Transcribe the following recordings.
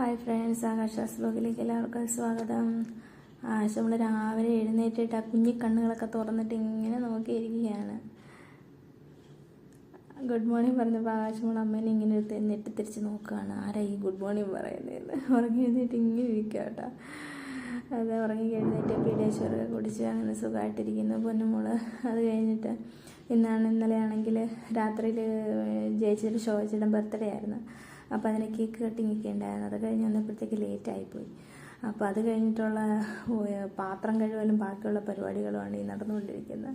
Hi friends ആകാശാസ് ബ്ലോഗിലേക്ക് എല്ലാവർക്കും സ്വാഗതം. ആശ നമ്മൾ രാവിലെ എഴുന്നേറ്റിട്ട് ആ കുഞ്ഞു കണ്ണുകളൊക്കെ തുറന്നിട്ട് ഇങ്ങനെ നോക്കിയിരിക്കുകയാണ്. ഗുഡ് മോർണിംഗ് പറഞ്ഞപ്പോൾ ആകാശമോൾ അമ്മേനെ ഇങ്ങനെ എടുത്ത് നെട്ടി തിരിച്ച് നോക്കുകയാണ്. ആരാ ഈ ഗുഡ് മോർണിംഗ് പറയുന്നതെന്ന്? ഉറങ്ങി എഴുന്നേറ്റ് ഇങ്ങനെ ഇരിക്കുക കേട്ടോ. അത് ഉറങ്ങി എഴുന്നേറ്റ് പീഡിയാശ്വറൊക്കെ കുടിച്ച് അങ്ങനെ സുഖമായിട്ടിരിക്കുന്നു പൊന്നുമോൾ അത് കഴിഞ്ഞിട്ട് ഇന്നാണ് ഇന്നലെ ആണെങ്കിൽ രാത്രിയിൽ ജയിച്ചിട്ട് ഷോജിയുടെ ബർത്ത്ഡേ ആയിരുന്നു. അപ്പോൾ അതിന് കേക്ക് കട്ടിങ് ഒക്കെ ഉണ്ടായിരുന്നു. അത് കഴിഞ്ഞ് വന്നപ്പോഴത്തേക്ക് ലേറ്റ് ആയിപ്പോയി. അപ്പോൾ അത് കഴിഞ്ഞിട്ടുള്ള പാത്രം കഴിവലും ബാക്കിയുള്ള പരിപാടികളുമാണ് ഈ നടന്നുകൊണ്ടിരിക്കുന്നത്.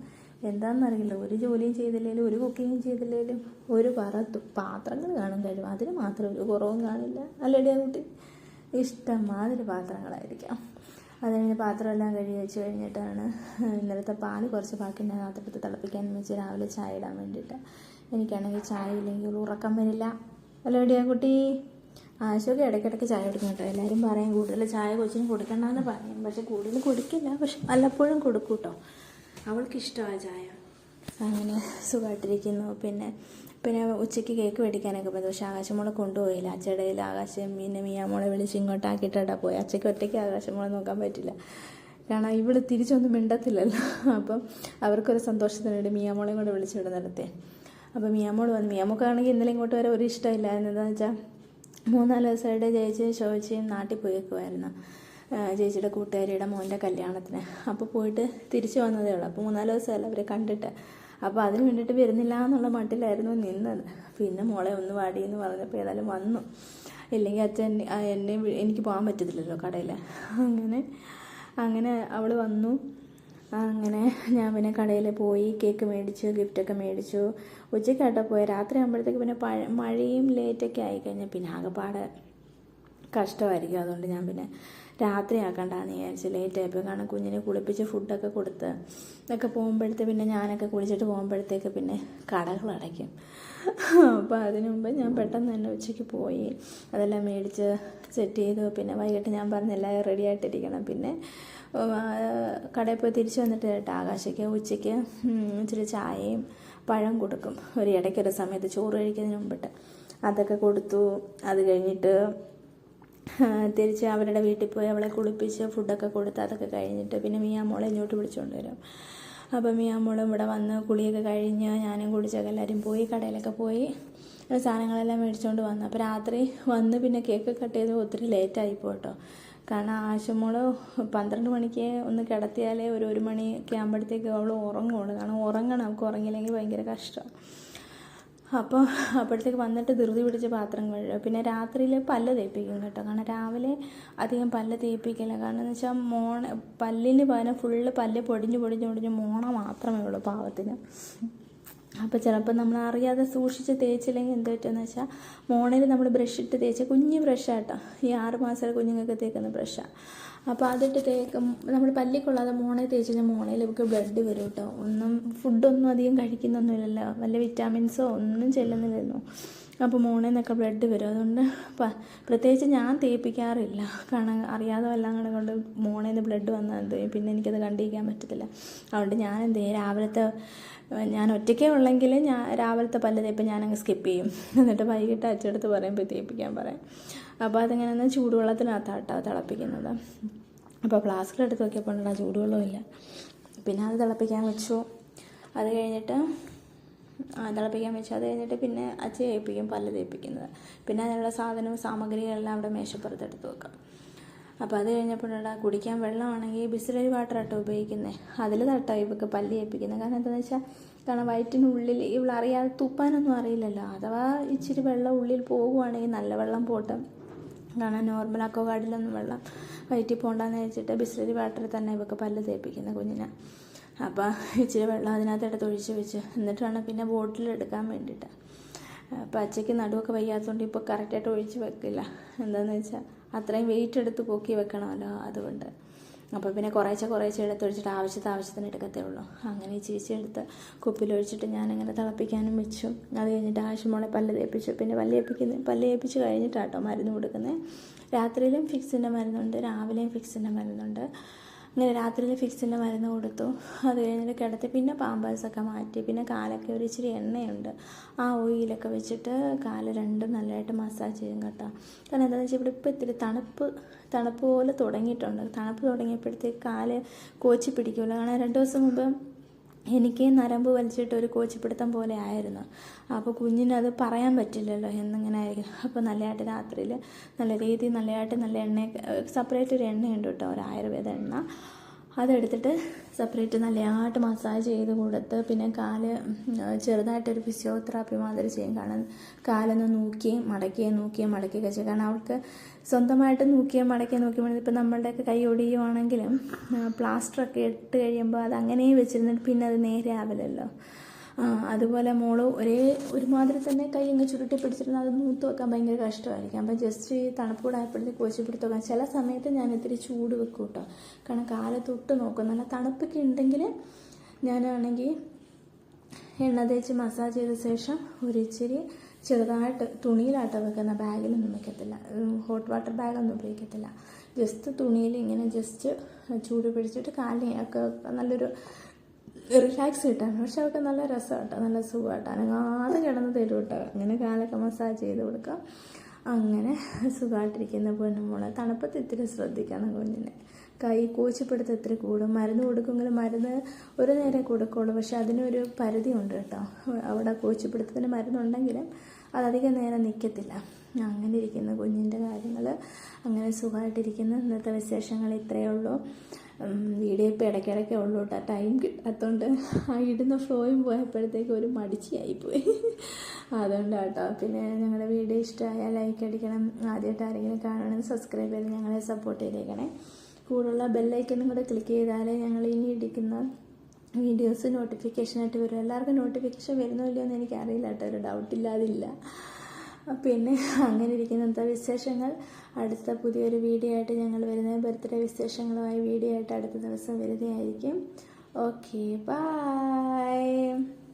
എന്താണെന്നറിയില്ല. ഒരു ജോലിയും ചെയ്തില്ലെങ്കിലും ഒരു കുക്കിങ്ങും ചെയ്തില്ലെങ്കിലും ഒരു പറത്തു പാത്രങ്ങൾ കാണും കഴിവ് അതിന് മാത്രം ഒരു കുറവും കാണില്ല. അല്ലടിയാ കുട്ടി ഇഷ്ടംമാതിരി പാത്രങ്ങളായിരിക്കാം. അത് കഴിഞ്ഞ് പാത്രമെല്ലാം കഴുകി വെച്ച് കഴിഞ്ഞിട്ടാണ് ഇന്നലത്തെ പാൽ കുറച്ച് ബാക്കി അതിനകത്തെടുത്ത് തിളപ്പിക്കാൻ വെച്ച് രാവിലെ ചായ ഇടാൻ വേണ്ടിയിട്ട് എനിക്കാണെങ്കിൽ ചായ ഇല്ലെങ്കിൽ ഉറക്കം വരില്ല. അല്ല എവിടെയാ കുട്ടി ആശയൊക്കെ ഇടയ്ക്കിടയ്ക്ക് ചായ കുടിക്കും കേട്ടോ. എല്ലാവരും പറയും കൂടുതൽ ചായ കൊച്ചിന് കൊടുക്കണമെന്ന് പറയും. പക്ഷെ കൂടുതൽ കൊടുക്കില്ല. പക്ഷെ വല്ലപ്പോഴും കൊടുക്കും കേട്ടോ. അവൾക്ക് ഇഷ്ടമാണ് ചായ. അങ്ങനെ സുഖമായിട്ടിരിക്കുന്നു. പിന്നെ പിന്നെ ഉച്ചയ്ക്ക് കേക്ക് മേടിക്കാനൊക്കെ പോയത്. പക്ഷേ ആകാശമോളെ കൊണ്ടുപോയില്ല. അച്ചടയിൽ ആകാശം പിന്നെ മിയാമോളെ വിളിച്ച് ഇങ്ങോട്ടാക്കിയിട്ടാ പോയി. അച്ചയ്ക്ക് ഒറ്റയ്ക്ക് ആകാശമോളെ നോക്കാൻ പറ്റില്ല. കാരണം ഇവൾ തിരിച്ചൊന്നും മിണ്ടത്തില്ലല്ലോ. അപ്പം അവർക്കൊരു സന്തോഷത്തിന് വേണ്ടി മിയാമോളെയും കൂടെ വിളിച്ചിവിടെ വിടുന്നിടത്തെ അപ്പോൾ മിയാമോൾ വന്നു മിയാമോക്കാണെങ്കിൽ ഇന്നലെ ഇങ്ങോട്ട് വരെ ഒരു ഇഷ്ടമില്ലായിരുന്നു. എന്താണെന്ന് വെച്ചാൽ മൂന്നാൽ ദിവസമായിട്ട് ചേച്ചി ചോദിച്ചും നാട്ടിൽ പോയേക്കുമായിരുന്നു ചേച്ചിയുടെ കൂട്ടുകാരിയുടെ മോന്റെ കല്യാണത്തിന്. അപ്പോൾ പോയിട്ട് തിരിച്ചു വന്നതേ ഉള്ളൂ. അപ്പോൾ മൂന്നാൽ ദിവസമല്ല അവരെ കണ്ടിട്ട്. അപ്പോൾ അതിന് വേണ്ടിയിട്ട് വരുന്നില്ല എന്നുള്ള മട്ടിലായിരുന്നു നിന്നത്. പിന്നെ മോളെ ഒന്ന് വാടി എന്ന് പറഞ്ഞപ്പോൾ ഏതായാലും വന്നു. ഇല്ലെങ്കിൽ അച്ഛൻ എന്നെ എനിക്ക് പോകാൻ പറ്റത്തില്ലല്ലോ കടയിൽ അങ്ങനെ അങ്ങനെ അവൾ വന്നു. അങ്ങനെ ഞാൻ പിന്നെ കടയിൽ പോയി കേക്ക് മേടിച്ചു ഗിഫ്റ്റൊക്കെ മേടിച്ചു. ഉച്ചയ്ക്കാട്ടോ പോയി. രാത്രി ആകുമ്പോഴത്തേക്ക് പിന്നെ മഴയും ലേറ്റൊക്കെ ആയിക്കഴിഞ്ഞാൽ പിന്നെ ആകെപ്പാടെ കഷ്ടമായിരിക്കും. അതുകൊണ്ട് ഞാൻ പിന്നെ രാത്രിയാക്കണ്ടെന്ന് വിചാരിച്ചു ലേറ്റ് ആയപ്പോൾ കാരണം കുഞ്ഞിനെ കുളിപ്പിച്ച് ഫുഡൊക്കെ കൊടുത്ത് ഇതൊക്കെ പോകുമ്പോഴത്തെ പിന്നെ ഞാനൊക്കെ കുളിച്ചിട്ട് പോകുമ്പോഴത്തേക്ക് പിന്നെ കടകൾ അടയ്ക്കും. അപ്പോൾ അതിനു മുമ്പ് ഞാൻ പെട്ടെന്ന് തന്നെ ഉച്ചയ്ക്ക് പോയി. അതെല്ലാം മേടിച്ച് സെറ്റ് ചെയ്തു. പിന്നെ വൈകിട്ട് ഞാൻ പറഞ്ഞില്ല റെഡി ആയിട്ടിരിക്കണം. പിന്നെ കടയിൽ പോയി തിരിച്ചു വന്നിട്ട് കേട്ടോ ആകാശയ്ക്ക് ഉച്ചയ്ക്ക് ഇച്ചിരി ചായയും പഴം കൊടുക്കും. ഒരു ഇടയ്ക്കൊരു സമയത്ത് ചോറ് കഴിക്കുന്നതിന് മുമ്പിട്ട്. അതൊക്കെ കൊടുത്തു. അത് കഴിഞ്ഞിട്ട് തിരിച്ച് അവരുടെ വീട്ടിൽ പോയി അവളെ കുളിപ്പിച്ച് ഫുഡൊക്കെ കൊടുത്ത് അതൊക്കെ കഴിഞ്ഞിട്ട് പിന്നെ മിയാമോളെ ഇങ്ങോട്ട് വിളിച്ചുകൊണ്ട് വരും. അപ്പം മിയാമോളും ഇവിടെ വന്ന് കുളിയൊക്കെ കഴിഞ്ഞ് ഞാനും കുളിച്ചൊക്കെ എല്ലാവരും പോയി കടയിലൊക്കെ പോയി. സാധനങ്ങളെല്ലാം മേടിച്ചുകൊണ്ട് വന്നു. അപ്പോൾ രാത്രി വന്ന് പിന്നെ കേക്ക് കട്ട് ചെയ്ത് ഒത്തിരി ലേറ്റായി പോട്ടോ. കാരണം ആശമോൾ പന്ത്രണ്ട് മണിക്ക് ഒന്ന് കിടത്തിയാലേ ഒരു ഒരു മണിയൊക്കെ ആകുമ്പോഴത്തേക്ക് അവൾ ഉറങ്ങുള്ളൂ. കാരണം ഉറങ്ങണം അവൾക്ക് ഉറങ്ങിയില്ലെങ്കിൽ ഭയങ്കര കഷ്ടമാണ് അപ്പോൾ അപ്പോഴത്തേക്ക് വന്നിട്ട് ധൃതി പിടിച്ച പാത്രം കഴുകുക പിന്നെ രാത്രിയിൽ പല്ല് തേപ്പിക്കും കേട്ടോ. കാരണം രാവിലെ അധികം പല്ല് തേപ്പിക്കില്ല കാരണം എന്ന് വെച്ചാൽ മോണ പല്ലിന് പകരം ഫുള്ള് പല്ല് പൊടിഞ്ഞ് പൊടിഞ്ഞ് പൊടിഞ്ഞ് മോണ മാത്രമേ ഉള്ളൂ പാവത്തിന്. അപ്പോൾ ചിലപ്പോൾ നമ്മൾ അറിയാതെ സൂക്ഷിച്ച് തേച്ചില്ലെങ്കിൽ എന്ത് പറ്റുമെന്ന് വെച്ചാൽ മോണയിൽ നമ്മൾ ബ്രഷ് ഇട്ട് തേച്ച് കുഞ്ഞ് ബ്രഷാട്ടോ ഈ ആറ് മാസം കുഞ്ഞുങ്ങൾക്ക് തേക്കുന്ന ബ്രഷാണ് അപ്പോൾ അതിട്ട് തേക്കും. നമ്മൾ പല്ലിക്കൊള്ളാതെ കൊള്ളാതെ മോണയിൽ തേച്ച് കഴിഞ്ഞാൽ മോണയിൽ നമുക്ക് ബ്ലഡ് വരും കേട്ടോ ഒന്നും ഫുഡൊന്നും അധികം കഴിക്കുന്നൊന്നുമില്ലല്ലോ. വല്ല വിറ്റാമിൻസോ ഒന്നും ചെല്ലുന്നില്ലല്ലോ. അപ്പോൾ മോണയിൽ നിന്നൊക്കെ ബ്ലഡ് വരും. അതുകൊണ്ട് പ്രത്യേകിച്ച് ഞാൻ തേപ്പിക്കാറില്ല. കാരണം അറിയാതെ എല്ലാം കൊണ്ട് മോണയിൽ നിന്ന് ബ്ലഡ് വന്നാൽ എന്ത് പിന്നെ എനിക്കത് കണ്ടിരിക്കാൻ പറ്റത്തില്ല. അതുകൊണ്ട് ഞാൻ എന്ത് ചെയ്യും രാവിലത്തെ ഞാൻ ഒറ്റയ്ക്കേ ഉള്ളെങ്കിൽ ഞാൻ രാവിലത്തെ പല്ല് തേപ്പ് ഞാനങ്ങ് സ്കിപ്പ് ചെയ്യും. എന്നിട്ട് വൈകിട്ട് അച്ചടുത്ത് പറയുമ്പോൾ തേപ്പിക്കാൻ പറയും. അപ്പോൾ അതിങ്ങനെ ചൂടുവെള്ളത്തിനകത്താട്ടോ തിളപ്പിക്കുന്നത്. അപ്പോൾ ഫ്ലാസ്കിലെടുത്ത് നോക്കിയപ്പോൾ ഉണ്ടാ ചൂടുവെള്ളമില്ല. പിന്നെ അത് തിളപ്പിക്കാൻ വെച്ചു. അത് കഴിഞ്ഞിട്ട് ആ, തിളപ്പിക്കാൻ വെച്ചു. അത് കഴിഞ്ഞിട്ട് പിന്നെ അച്ഛ ഏൽപ്പിക്കും പല്ല് തേപ്പിക്കുന്നത്. പിന്നെ അതിനുള്ള സാധനവും സാമഗ്രികളെല്ലാം അവിടെ മേശപ്പുറത്ത് എടുത്ത് വെക്കാം. അപ്പോൾ അത് കഴിഞ്ഞപ്പോഴാ കുടിക്കാൻ വെള്ളമാണെങ്കിൽ ബിസ്ലറി വാട്ടർ ആട്ടോ ഉപയോഗിക്കുന്നത് അതിൽ തട്ടോ ഇവക്ക് പല്ല് ഏൽപ്പിക്കുന്നത് കാരണം എന്താണെന്ന് വെച്ചാൽ കാരണം വയറ്റിനുള്ളിൽ ഇവൾ അറിയാതെ തുപ്പാനൊന്നും അറിയില്ലല്ലോ. അഥവാ ഇച്ചിരി വെള്ളം ഉള്ളിൽ പോകുവാണെങ്കിൽ നല്ല വെള്ളം പോട്ടെ. കാരണം നോർമൽ അക്വഗാർഡിലൊന്നും വെള്ളം വയറ്റിൽ പോകണ്ടെന്ന് വെച്ചിട്ട് ബിസ്ലറി വാട്ടറിൽ തന്നെ ഇവർക്ക് പല്ല് തേപ്പിക്കുന്ന കുഞ്ഞിനെ. അപ്പോൾ ഇച്ചിരി വെള്ളം അതിനകത്ത് എടുത്ത് ഒഴിച്ച് വെച്ച് എന്നിട്ടാണ് പിന്നെ ബോട്ടിലെടുക്കാൻ വേണ്ടിയിട്ട് അപ്പോൾ അച്ചയ്ക്ക് നടുവൊക്കെ വയ്യാത്തതുകൊണ്ട് ഇപ്പോൾ കറക്റ്റായിട്ട് ഒഴിച്ച് വെക്കില്ല. എന്താണെന്ന് വെച്ചാൽ അത്രയും വെയിറ്റ് എടുത്ത് പൊക്കി വെക്കണമല്ലോ അതുകൊണ്ട്. അപ്പോൾ പിന്നെ കുറേശ്ശെ കുറേശ്ശെ എടുത്തൊഴിച്ചിട്ട് ആവശ്യത്തെ ആവശ്യത്തിന് എടുക്കത്തേ ഉള്ളൂ അങ്ങനെ ചീച്ചി എടുത്ത് കുപ്പിലൊഴിച്ചിട്ട് ഞാനങ്ങനെ തിളപ്പിക്കാനും വെച്ചു. അത് കഴിഞ്ഞിട്ട് ആവശ്യമോളെ പല്ല് തേപ്പിച്ചു. പിന്നെ പല്ല് തേപ്പിക്കുന്ന പല്ല് തേപ്പിച്ച് കഴിഞ്ഞിട്ടാട്ടോ മരുന്ന് കൊടുക്കുന്നത് രാത്രിയിലും ഫിക്സിന്റെ മരുന്നുണ്ട് രാവിലെയും ഫിക്സിന്റെ മരുന്നുണ്ട്. ഇങ്ങനെ രാത്രിയിൽ ഫിക്സിന്റെ മരുന്ന് കൊടുത്തു. അത് കഴിഞ്ഞിട്ട് കിടത്തി. പിന്നെ പാമ്പേഴ്സൊക്കെ മാറ്റി. പിന്നെ കാലൊക്കെ ഒരു ഇച്ചിരി എണ്ണയുണ്ട്. ആ ഓയിലൊക്കെ വെച്ചിട്ട് കാൽ രണ്ടും നല്ലതായിട്ട് മസാജ് ചെയ്യും കേട്ടോ. കാരണം എന്താണെന്ന് വെച്ചാൽ ഇവിടെ ഇപ്പോൾ ഇത്തിരി തണുപ്പ് തണുപ്പ് പോലെ തുടങ്ങിയിട്ടുണ്ട്. തണുപ്പ് തുടങ്ങിയപ്പോഴത്തേക്ക് കാൽ കോച്ചി പിടിക്കുമല്ലോ കാരണം രണ്ട് ദിവസം മുമ്പ് എനിക്ക് നരമ്പ് വലിച്ചിട്ട് ഒരു കോച്ചിപ്പിടുത്തം പോലെ ആയിരുന്നു. അപ്പോൾ കുഞ്ഞിനത് പറയാൻ പറ്റില്ലല്ലോ എന്നിങ്ങനെ ആയിരിക്കും. അപ്പോൾ നല്ലതായിട്ട് രാത്രിയിൽ നല്ല രീതിയിൽ നല്ലതായിട്ട് നല്ല എണ്ണ സെപ്പറേറ്റ് ഒരു എണ്ണയുണ്ട് കേട്ടോ ഒരു ആയുർവേദ എണ്ണ. അതെടുത്തിട്ട് സെപ്പറേറ്റ് നല്ലതായിട്ട് മസാജ് ചെയ്ത് കൊടുത്ത് പിന്നെ കാൽ ചെറുതായിട്ടൊരു ഫിസിയോതെറാപ്പി മാതിരി ചെയ്യും. കാരണം കാലൊന്ന് നോക്കിയും മടക്കുകയും നോക്കിയും മടക്കുകയൊക്കെ ചെയ്യും കാരണം അവൾക്ക് സ്വന്തമായിട്ട് നോക്കിയും മടക്കുകയും നോക്കിയും ഇപ്പം നമ്മളുടെയൊക്കെ കൈ ഒടിയുവാണെങ്കിലും പ്ലാസ്റ്ററൊക്കെ ഇട്ട് കഴിയുമ്പോൾ അത് അങ്ങനെ വെച്ചിരുന്നിട്ട് പിന്നെ അത് നേരെ ആവില്ലല്ലോ അതുപോലെ മോൾ ഒരേ ഒരുമാതിരി തന്നെ കൈ ഇങ്ങ് ചുരുട്ടി പിടിച്ചിരുന്ന അത് നൂത്ത് വെക്കാൻ ഭയങ്കര കഷ്ടമായിരിക്കും. അപ്പം ജസ്റ്റ് ഈ തണുപ്പൂടായപ്പോഴത്തേക്ക് കോച്ചി പിടുത്ത് വെക്കാൻ. ചില സമയത്ത് ഞാൻ ഇത്തിരി ചൂട് വെക്കും കേട്ടോ. കാരണം കാല തൊട്ട് നോക്കും. നല്ല തണുപ്പൊക്കെ ഉണ്ടെങ്കിൽ ഞാനാണെങ്കിൽ എണ്ണ തേച്ച് മസാജ് ചെയ്ത ശേഷം ഒരിച്ചിരി ചെറുതായിട്ട് തുണിയിലാട്ടോ വെക്കുന്ന ബാഗിലൊന്നും വെക്കത്തില്ല. ഹോട്ട് വാട്ടർ ബാഗൊന്നും ഉപയോഗിക്കത്തില്ല. ജസ്റ്റ് തുണിയിൽ ഇങ്ങനെ ജസ്റ്റ് ചൂട് പിടിച്ചിട്ട് കാലിനെയൊക്കെ നല്ലൊരു റിലാക്സ് കിട്ടാൻ പക്ഷെ അവർക്ക് നല്ല രസം കേട്ടോ നല്ല സുഖമായിട്ട്. അനങ്ങാതെ കിടന്ന് തരും കേട്ടോ അങ്ങനെ കാലൊക്കെ മസാജ് ചെയ്ത് കൊടുക്കാം. അങ്ങനെ സുഖമായിട്ടിരിക്കുന്ന പെണ്ണുമോളെ. തണുപ്പത്ത് ഇത്തിരി ശ്രദ്ധിക്കണം കുഞ്ഞിനെ. കൈ കൂച്ചിപ്പിടുത്ത് ഇത്തിരി കൂടും. മരുന്ന് കൊടുക്കുമെങ്കിലും മരുന്ന് ഒരു നേരം കൊടുക്കുള്ളൂ. പക്ഷെ അതിനൊരു പരിധി ഉണ്ട് കേട്ടോ. അവിടെ കൂച്ചിപ്പിടുത്തത്തിന് മരുന്നുണ്ടെങ്കിലും അതധികം നേരം നിൽക്കത്തില്ല അങ്ങനെ ഇരിക്കുന്ന കുഞ്ഞിന്റെ കാര്യങ്ങൾ അങ്ങനെ സുഖമായിട്ടിരിക്കുന്ന. ഇന്നത്തെ വിശേഷങ്ങൾ ഇത്രയേ ഉള്ളൂ. വീഡിയോ ഇപ്പോൾ ഇടയ്ക്കിടയ്ക്കേ ഉള്ളൂ കേട്ടോ ടൈം കിട്ടാത്തതുകൊണ്ട് ആ ഇടുന്ന ഫ്ലോയും പോയപ്പോഴത്തേക്ക് ഒരു മടിച്ചിയായിപ്പോയി അതുകൊണ്ട് കേട്ടോ പിന്നെ ഞങ്ങളുടെ വീഡിയോ ഇഷ്ടമായാൽ ലൈക്ക് അടിക്കണം. ആദ്യമായിട്ട് ആരെങ്കിലും കാണണം സബ്സ്ക്രൈബ് ചെയ്ത് ഞങ്ങളെ സപ്പോർട്ട് ചെയ്തേക്കണേ. കൂടുതലുള്ള ബെല്ലൈക്കനും കൂടെ ക്ലിക്ക് ചെയ്താലേ ഞങ്ങൾ ഇനി ഇടിക്കുന്ന വീഡിയോസ് നോട്ടിഫിക്കേഷനായിട്ട് വരും. എല്ലാവർക്കും നോട്ടിഫിക്കേഷൻ വരുന്നോ ഇല്ലയോ എന്ന് എനിക്ക് അറിയില്ല കേട്ടോ. ഒരു ഡൗട്ടില്ലാതില്ല പിന്നെ അങ്ങനെ ഇരിക്കുന്ന വിശേഷങ്ങൾ? അടുത്ത പുതിയൊരു വീഡിയോ ആയിട്ട് ഞങ്ങൾ വരുന്ന ബർത്ത്ഡേ വിശേഷങ്ങളുമായി വീഡിയോ ആയിട്ട് അടുത്ത ദിവസം വരുന്നതായിരിക്കും. Okay bye